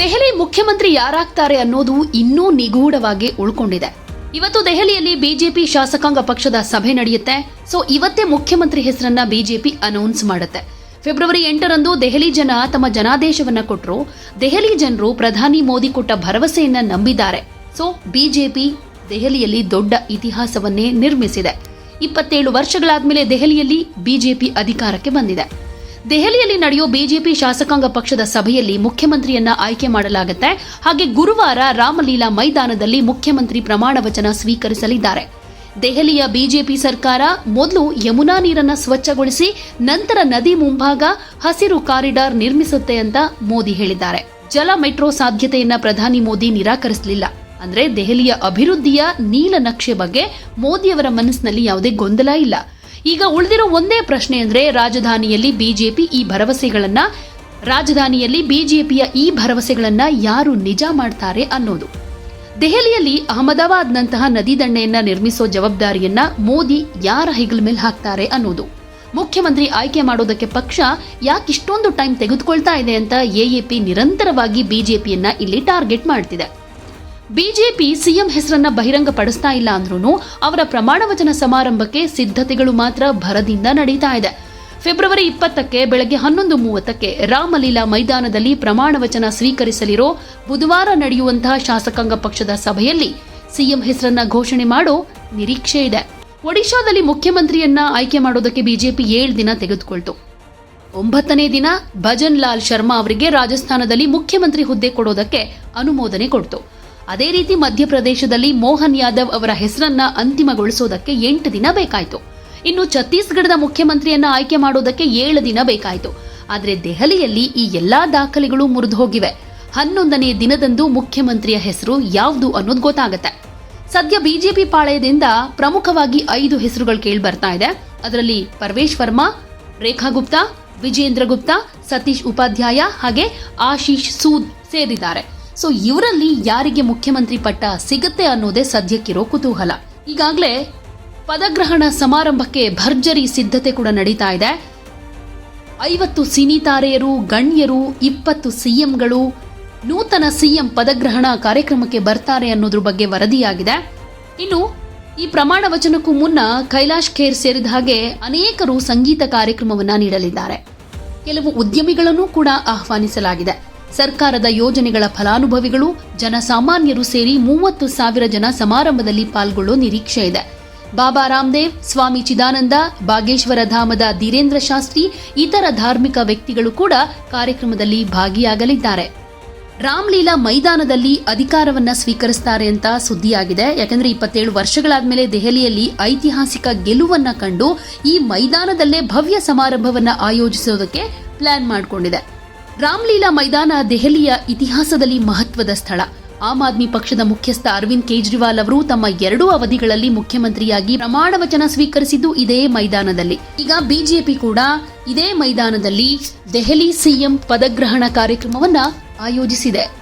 ದೆಹಲಿ ಮುಖ್ಯಮಂತ್ರಿ ಯಾರಾಗ್ತಾರೆ ಅನ್ನೋದು ಇನ್ನೂ ನಿಗೂಢವಾಗಿ ಉಳ್ಕೊಂಡಿದೆ. ಇವತ್ತು ದೆಹಲಿಯಲ್ಲಿ ಬಿಜೆಪಿ ಶಾಸಕಾಂಗ ಪಕ್ಷದ ಸಭೆ ನಡೆಯುತ್ತೆ. ಸೊ, ಇವತ್ತೇ ಮುಖ್ಯಮಂತ್ರಿ ಹೆಸರನ್ನ ಬಿಜೆಪಿ ಅನೌನ್ಸ್ ಮಾಡುತ್ತೆ. ಫೆಬ್ರವರಿ ಎಂಟರಂದು ದೆಹಲಿ ಜನ ತಮ್ಮ ಜನಾದೇಶವನ್ನ ಕೊಟ್ಟರು ದೆಹಲಿ ಜನರು ಪ್ರಧಾನಿ ಮೋದಿ ಕೊಟ್ಟ ಭರವಸೆಯನ್ನ ನಂಬಿದ್ದಾರೆ. ಸೊ, ಬಿಜೆಪಿ ದೆಹಲಿಯಲ್ಲಿ ದೊಡ್ಡ ಇತಿಹಾಸವನ್ನೇ ನಿರ್ಮಿಸಿದೆ. ಇಪ್ಪತ್ತೇಳು ವರ್ಷಗಳಾದ್ಮೇಲೆ ದೆಹಲಿಯಲ್ಲಿ ಬಿಜೆಪಿ ಅಧಿಕಾರಕ್ಕೆ ಬಂದಿದೆ. ದೆಹಲಿಯಲ್ಲಿ ನಡೆಯೋ ಬಿಜೆಪಿ ಶಾಸಕಾಂಗ ಪಕ್ಷದ ಸಭೆಯಲ್ಲಿ ಮುಖ್ಯಮಂತ್ರಿಯನ್ನ ಆಯ್ಕೆ ಮಾಡಲಾಗುತ್ತೆ. ಹಾಗೆ ಗುರುವಾರ ರಾಮಲೀಲಾ ಮೈದಾನದಲ್ಲಿ ಮುಖ್ಯಮಂತ್ರಿ ಪ್ರಮಾಣ ವಚನ ಸ್ವೀಕರಿಸಲಿದ್ದಾರೆ. ದೆಹಲಿಯ ಬಿಜೆಪಿ ಸರ್ಕಾರ ಮೊದಲು ಯಮುನಾ ನೀರನ್ನು ಸ್ವಚ್ಛಗೊಳಿಸಿ, ನಂತರ ನದಿ ಮುಂಭಾಗ ಹಸಿರು ಕಾರಿಡಾರ್ ನಿರ್ಮಿಸುತ್ತೆ ಅಂತ ಮೋದಿ ಹೇಳಿದ್ದಾರೆ. ಜಲ ಮೆಟ್ರೋ ಸಾಧ್ಯತೆಯನ್ನ ಪ್ರಧಾನಿ ಮೋದಿ ನಿರಾಕರಿಸಲಿಲ್ಲ. ಅಂದ್ರೆ ದೆಹಲಿಯ ಅಭಿವೃದ್ಧಿಯ ನೀಲನಕ್ಷೆ ಬಗ್ಗೆ ಮೋದಿಯವರ ಮನಸ್ಸಿನಲ್ಲಿ ಯಾವುದೇ ಗೊಂದಲ ಇಲ್ಲ. ಈಗ ಉಳಿದಿರೋ ಒಂದೇ ಪ್ರಶ್ನೆ ಅಂದ್ರೆ ರಾಜಧಾನಿಯಲ್ಲಿ ಬಿಜೆಪಿ ಈ ಭರವಸೆಗಳನ್ನು, ರಾಜಧಾನಿಯಲ್ಲಿ ಬಿಜೆಪಿಯ ಈ ಭರವಸೆಗಳನ್ನು ಯಾರು ನಿಜ ಮಾಡ್ತಾರೆ ಅನ್ನೋದು. ದೆಹಲಿಯಲ್ಲಿ ಅಹಮದಾಬಾದ್ನಂತಹ ನದಿ ದಂಡೆಯನ್ನ ನಿರ್ಮಿಸೋ ಜವಾಬ್ದಾರಿಯನ್ನ ಮೋದಿ ಯಾರ ಹೆಗಲ ಮೇಲೆ ಹಾಕ್ತಾರೆ ಅನ್ನೋದು. ಮುಖ್ಯಮಂತ್ರಿ ಆಯ್ಕೆ ಮಾಡೋದಕ್ಕೆ ಪಕ್ಷ ಯಾಕಿಷ್ಟೊಂದು ಟೈಮ್ ತೆಗೆದುಕೊಳ್ತಾ ಇದೆ ಅಂತ ಎಎಪಿ ನಿರಂತರವಾಗಿ ಬಿಜೆಪಿಯನ್ನ ಇಲ್ಲಿ ಟಾರ್ಗೆಟ್ ಮಾಡ್ತಿದೆ. ಬಿಜೆಪಿ ಸಿಎಂ ಹೆಸರನ್ನ ಬಹಿರಂಗ ಪಡಿಸ್ತಾ ಇಲ್ಲ ಅಂದ್ರೂ ಅವರ ಪ್ರಮಾಣ ವಚನ ಸಮಾರಂಭಕ್ಕೆ ಸಿದ್ಧತೆಗಳು ಮಾತ್ರ ಭರದಿಂದ ನಡೀತಾ ಇದೆ. ಫೆಬ್ರವರಿ ಇಪ್ಪತ್ತಕ್ಕೆ ಬೆಳಗ್ಗೆ ಹನ್ನೊಂದು ಮೂವತ್ತಕ್ಕೆ ರಾಮಲೀಲಾ ಮೈದಾನದಲ್ಲಿ ಪ್ರಮಾಣ ವಚನ ಸ್ವೀಕರಿಸಲಿರೋ ಬುಧವಾರ ನಡೆಯುವಂತಹ ಶಾಸಕಾಂಗ ಪಕ್ಷದ ಸಭೆಯಲ್ಲಿ ಸಿಎಂ ಹೆಸರನ್ನ ಘೋಷಣೆ ಮಾಡೋ ನಿರೀಕ್ಷೆ ಇದೆ. ಒಡಿಶಾದಲ್ಲಿ ಮುಖ್ಯಮಂತ್ರಿಯನ್ನ ಆಯ್ಕೆ ಮಾಡೋದಕ್ಕೆ ಬಿಜೆಪಿ ಏಳು ದಿನ ತೆಗೆದುಕೊಳ್ತು. ಒಂಬತ್ತನೇ ದಿನ ಭಜನ್ ಲಾಲ್ ಶರ್ಮಾ ಅವರಿಗೆ ರಾಜಸ್ಥಾನದಲ್ಲಿ ಮುಖ್ಯಮಂತ್ರಿ ಹುದ್ದೆ ಕೊಡೋದಕ್ಕೆ ಅನುಮೋದನೆ ಕೊಡ್ತು. ಅದೇ ರೀತಿ ಮಧ್ಯಪ್ರದೇಶದಲ್ಲಿ ಮೋಹನ್ ಯಾದವ್ ಅವರ ಹೆಸರನ್ನ ಅಂತಿಮಗೊಳಿಸೋದಕ್ಕೆ ಎಂಟು ದಿನ ಬೇಕಾಯಿತು. ಇನ್ನು ಛತ್ತೀಸ್ಗಢದ ಮುಖ್ಯಮಂತ್ರಿಯನ್ನ ಆಯ್ಕೆ ಮಾಡೋದಕ್ಕೆ ಏಳು ದಿನ ಬೇಕಾಯಿತು. ಆದರೆ ದೆಹಲಿಯಲ್ಲಿ ಈ ಎಲ್ಲಾ ದಾಖಲೆಗಳು ಮುರಿದು ಹೋಗಿವೆ. ಹನ್ನೊಂದನೇ ದಿನದಂದು ಮುಖ್ಯಮಂತ್ರಿಯ ಹೆಸರು ಯಾವುದು ಅನ್ನೋದು ಗೊತ್ತಾಗತ್ತೆ. ಸದ್ಯ ಬಿಜೆಪಿ ಪಾಳಯದಿಂದ ಪ್ರಮುಖವಾಗಿ ಐದು ಹೆಸರುಗಳು ಕೇಳಿ ಬರ್ತಾ ಇದೆ. ಅದರಲ್ಲಿ ಪರ್ವೇಶ್ ವರ್ಮಾ, ರೇಖಾ ಗುಪ್ತಾ, ವಿಜೇಂದ್ರ ಗುಪ್ತಾ, ಸತೀಶ್ ಉಪಾಧ್ಯಾಯ ಹಾಗೆ ಆಶೀಶ್ ಸೂದ್ ಸೇರಿದ್ದಾರೆ. ಸೊ ಇವರಲ್ಲಿ ಯಾರಿಗೆ ಮುಖ್ಯಮಂತ್ರಿ ಪಟ್ಟ ಸಿಗುತ್ತೆ ಅನ್ನೋದೇ ಸದ್ಯಕ್ಕಿರೋ ಕುತೂಹಲ. ಈಗಾಗಲೇ ಪದಗ್ರಹಣ ಸಮಾರಂಭಕ್ಕೆ ಭರ್ಜರಿ ಸಿದ್ಧತೆ ಕೂಡ ನಡೀತಾ ಇದೆ. ಐವತ್ತು ಸಿನಿ ತಾರೆಯರು ಗಣ್ಯರು, ಇಪ್ಪತ್ತು ಸಿಎಂಗಳು, ನೂತನ ಸಿಎಂ ಪದಗ್ರಹಣ ಕಾರ್ಯಕ್ರಮಕ್ಕೆ ಬರ್ತಾರೆ ಅನ್ನೋದ್ರ ಬಗ್ಗೆ ವರದಿಯಾಗಿದೆ. ಇನ್ನು ಈ ಪ್ರಮಾಣ ವಚನಕ್ಕೂ ಮುನ್ನ ಕೈಲಾಶ್ ಖೇರ್ ಸೇರಿದ ಹಾಗೆ ಅನೇಕರು ಸಂಗೀತ ಕಾರ್ಯಕ್ರಮವನ್ನ ನೀಡಲಿದ್ದಾರೆ. ಕೆಲವು ಉದ್ಯಮಿಗಳನ್ನು ಕೂಡ ಆಹ್ವಾನಿಸಲಾಗಿದೆ. ಸರ್ಕಾರದ ಯೋಜನೆಗಳ ಫಲಾನುಭವಿಗಳು, ಜನಸಾಮಾನ್ಯರು ಸೇರಿ ಮೂವತ್ತು ಸಾವಿರ ಜನ ಸಮಾರಂಭದಲ್ಲಿ ಪಾಲ್ಗೊಳ್ಳೋ ನಿರೀಕ್ಷೆ ಇದೆ. ಬಾಬಾ ರಾಮದೇವ್, ಸ್ವಾಮಿ ಚಿದಾನಂದ, ಬಾಗೇಶ್ವರ ಧಾಮದ ಧೀರೇಂದ್ರ ಶಾಸ್ತ್ರಿ, ಇತರ ಧಾರ್ಮಿಕ ವ್ಯಕ್ತಿಗಳು ಕೂಡ ಕಾರ್ಯಕ್ರಮದಲ್ಲಿ ಭಾಗಿಯಾಗಲಿದ್ದಾರೆ. ರಾಮ್ಲೀಲಾ ಮೈದಾನದಲ್ಲಿ ಅಧಿಕಾರವನ್ನ ಸ್ವೀಕರಿಸ್ತಾರೆ ಅಂತ ಸುದ್ದಿಯಾಗಿದೆ. ಯಾಕಂದ್ರೆ ಇಪ್ಪತ್ತೇಳು ವರ್ಷಗಳಾದ್ಮೇಲೆ ದೆಹಲಿಯಲ್ಲಿ ಐತಿಹಾಸಿಕ ಗೆಲುವನ್ನ ಕಂಡು ಈ ಮೈದಾನದಲ್ಲೇ ಭವ್ಯ ಸಮಾರಂಭವನ್ನ ಆಯೋಜಿಸೋದಕ್ಕೆ ಪ್ಲಾನ್ ಮಾಡಿಕೊಂಡಿದೆ. ರಾಮ್ಲೀಲಾ ಮೈದಾನ ದೆಹಲಿಯ ಇತಿಹಾಸದಲ್ಲಿ ಮಹತ್ವದ ಸ್ಥಳ. ಆಮ್ ಆದ್ಮಿ ಪಕ್ಷದ ಮುಖ್ಯಸ್ಥ ಅರವಿಂದ್ ಕೇಜ್ರಿವಾಲ್ ಅವರು ತಮ್ಮ ಎರಡೂ ಅವಧಿಗಳಲ್ಲಿ ಮುಖ್ಯಮಂತ್ರಿಯಾಗಿ ಪ್ರಮಾಣ ವಚನ ಸ್ವೀಕರಿಸಿದ್ದು ಇದೇ ಮೈದಾನದಲ್ಲಿ. ಈಗ ಬಿಜೆಪಿ ಕೂಡ ಇದೇ ಮೈದಾನದಲ್ಲಿ ದೆಹಲಿ ಸಿಎಂ ಪದಗ್ರಹಣ ಕಾರ್ಯಕ್ರಮವನ್ನ ಆಯೋಜಿಸಿದೆ.